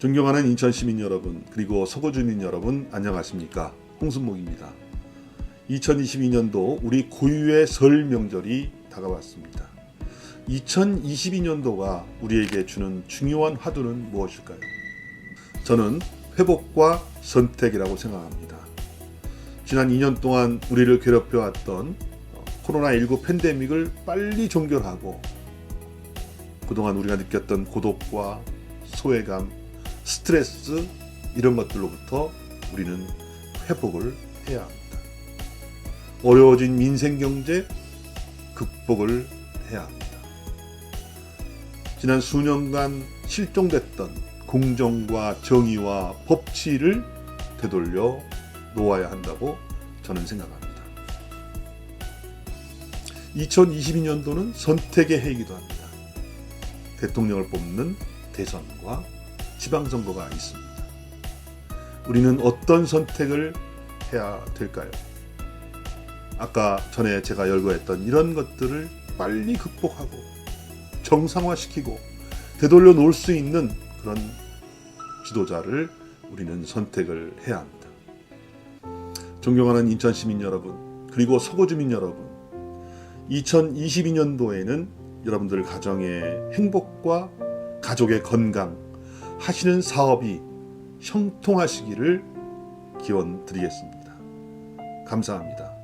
존경하는 인천 시민 여러분 그리고 서구 주민 여러분 안녕하십니까 홍순목입니다. 2022년도 우리 고유의 설 명절이 다가왔습니다. 2022년도가 우리에게 주는 중요한 화두는 무엇일까요? 저는 회복과 선택이라고 생각합니다. 지난 2년 동안 우리를 괴롭혀왔던 어, 코로나19 팬데믹을 빨리 종결하고 그동안 우리가 느꼈던 고독과 소외감, 스트레스 이런 것들로부터 우리는 회복을 해야 합니다. 어려워진 민생 경제 극복을 해야 합니다. 지난 수년간 실종됐던 공정과 정의와 법치를 되돌려 놓아야 한다고 저는 생각합니다. 2022년도는 선택의 해이기도 합니다. 대통령을 뽑는 대선과 지방선거가 있습니다. 우리는 어떤 선택을 해야 될까요? 아까 전에 제가 열거했던 이런 것들을 빨리 극복하고 정상화시키고 되돌려 놓을 수 있는 그런 지도자를 우리는 선택을 해야 합니다. 존경하는 인천 시민 여러분, 그리고 서구 주민 여러분, 2022년도에는 여러분들 가정의 행복과 가족의 건강, 하시는 사업이 형통하시기를 기원 드리겠습니다. 감사합니다.